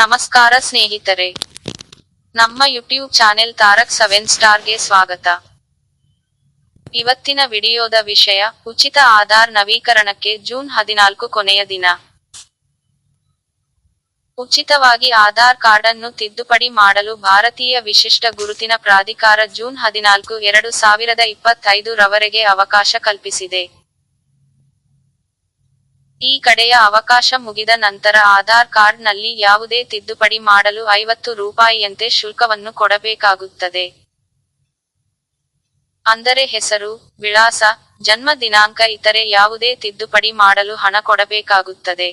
ನಮಸ್ಕಾರ ಸ್ನೇಹಿತರೆ. ನಮ್ಮ ಯೂಟ್ಯೂಬ್ ಚಾನೆಲ್ ತಾರಕ್ ಸೆವೆನ್ ಸ್ಟಾರ್ಗೆ ಸ್ವಾಗತ. ಇವತ್ತಿನ ವಿಡಿಯೋದ ವಿಷಯ, ಉಚಿತ ಆಧಾರ್ ನವೀಕರಣಕ್ಕೆ ಜೂನ್ ಹದಿನಾಲ್ಕು ಕೊನೆಯ ದಿನ. ಉಚಿತವಾಗಿ ಆಧಾರ್ ಕಾರ್ಡ್ ಅನ್ನು ತಿದ್ದುಪಡಿ ಮಾಡಲು ಭಾರತೀಯ ವಿಶಿಷ್ಟ ಗುರುತಿನ ಪ್ರಾಧಿಕಾರ ಜೂನ್ ಹದಿನಾಲ್ಕು, ಎರಡು ಸಾವಿರದ ಇಪ್ಪತ್ತೈದು ರವರೆಗೆ ಅವಕಾಶ ಕಲ್ಪಿಸಿದೆ. ಈ ಕಡೆಯ ಅವಕಾಶ ಮುಗಿದ ನಂತರ ಆಧಾರ್ ಕಾರ್ಡ್ನಲ್ಲಿ ಯಾವುದೇ ತಿದ್ದುಪಡಿ ಮಾಡಲು ಐವತ್ತು ರೂಪಾಯಿಯಂತೆ ಶುಲ್ಕವನ್ನು ಕೊಡಬೇಕಾಗುತ್ತದೆ. ಅಂದರೆ ಹೆಸರು, ವಿಳಾಸ, ಜನ್ಮ ದಿನಾಂಕ ಇತರೆ ಯಾವುದೇ ತಿದ್ದುಪಡಿ ಮಾಡಲು ಹಣ ಕೊಡಬೇಕಾಗುತ್ತದೆ.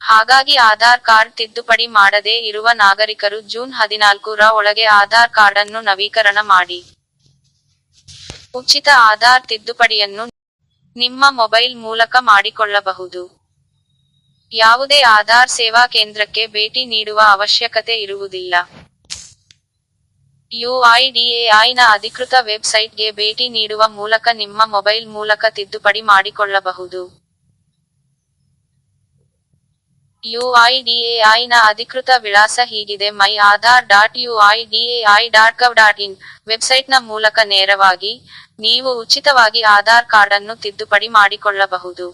ಹಾಗಾಗಿ ಆಧಾರ್ ಕಾರ್ಡ್ ತಿದ್ದುಪಡಿ ಮಾಡದೇ ಇರುವ ನಾಗರಿಕರು ಜೂನ್ ಹದಿನಾಲ್ಕು ರ ಒಳಗೆ ಆಧಾರ್ ಕಾರ್ಡ್ ಅನ್ನು ನವೀಕರಣ ಮಾಡಿ. ಉಚಿತ ಆಧಾರ್ ತಿದ್ದುಪಡಿಯನ್ನು ನಿಮ್ಮ ಮೊಬೈಲ್ ಮೂಲಕ ಮಾಡಿಕೊಳ್ಳಬಹುದು. ಯಾವುದೇ ಆಧಾರ್ ಸೇವಾ ಕೇಂದ್ರಕ್ಕೆ ಭೇಟಿ ನೀಡುವ ಅವಶ್ಯಕತೆ ಇರುವುದಿಲ್ಲ. ಯುಐಡಿಎಐನ ಅಧಿಕೃತ ವೆಬ್ಸೈಟ್ಗೆ ಭೇಟಿ ನೀಡುವ ಮೂಲಕ ನಿಮ್ಮ ಮೊಬೈಲ್ ಮೂಲಕ ತಿದ್ದುಪಡಿ ಮಾಡಿಕೊಳ್ಳಬಹುದು. ಯುಐಡಿಎಐ ನ ಅಧಿಕೃತ ವಿಳಾಸ ಹೀಗಿದೆ. My Aadhaar dot UIDAI dot gov dot in ವೆಬ್ಸೈಟ್ನ ಮೂಲಕ ನೇರವಾಗಿ ನೀವು ಉಚಿತವಾಗಿ ಆಧಾರ್ ಕಾರ್ಡ್ ಅನ್ನು ತಿದ್ದುಪಡಿ ಮಾಡಿಕೊಳ್ಳಬಹುದು.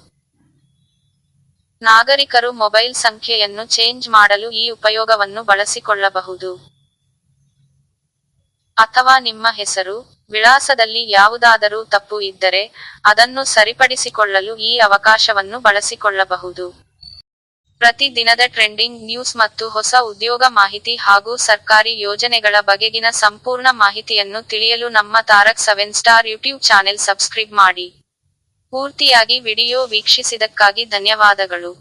ನಾಗರಿಕರು ಮೊಬೈಲ್ ಸಂಖ್ಯೆಯನ್ನು ಚೇಂಜ್ ಮಾಡಲು ಈ ಉಪಯೋಗವನ್ನು ಬಳಸಿಕೊಳ್ಳಬಹುದು. ಅಥವಾ ನಿಮ್ಮ ಹೆಸರು, ವಿಳಾಸದಲ್ಲಿ ಯಾವುದಾದರೂ ತಪ್ಪು ಇದ್ದರೆ ಅದನ್ನು ಸರಿಪಡಿಸಿಕೊಳ್ಳಲು ಈ ಅವಕಾಶವನ್ನು ಬಳಸಿಕೊಳ್ಳಬಹುದು. ಪ್ರತಿ ದಿನದ ಟ್ರೆಂಡಿಂಗ್ ನ್ಯೂಸ್ ಮತ್ತು ಹೊಸ ಉದ್ಯೋಗ ಮಾಹಿತಿ ಹಾಗೂ ಸರ್ಕಾರಿ ಯೋಜನೆಗಳ ಬಗೆಗಿನ ಸಂಪೂರ್ಣ ಮಾಹಿತಿಯನ್ನು ತಿಳಿಯಲು ನಮ್ಮ Tarak seven star YouTube channel subscribe ಮಾಡಿ. ಪೂರ್ತಿಯಾಗಿ ವಿಡಿಯೋ ವೀಕ್ಷಿಸಿದಕ್ಕಾಗಿ ಧನ್ಯವಾದಗಳು.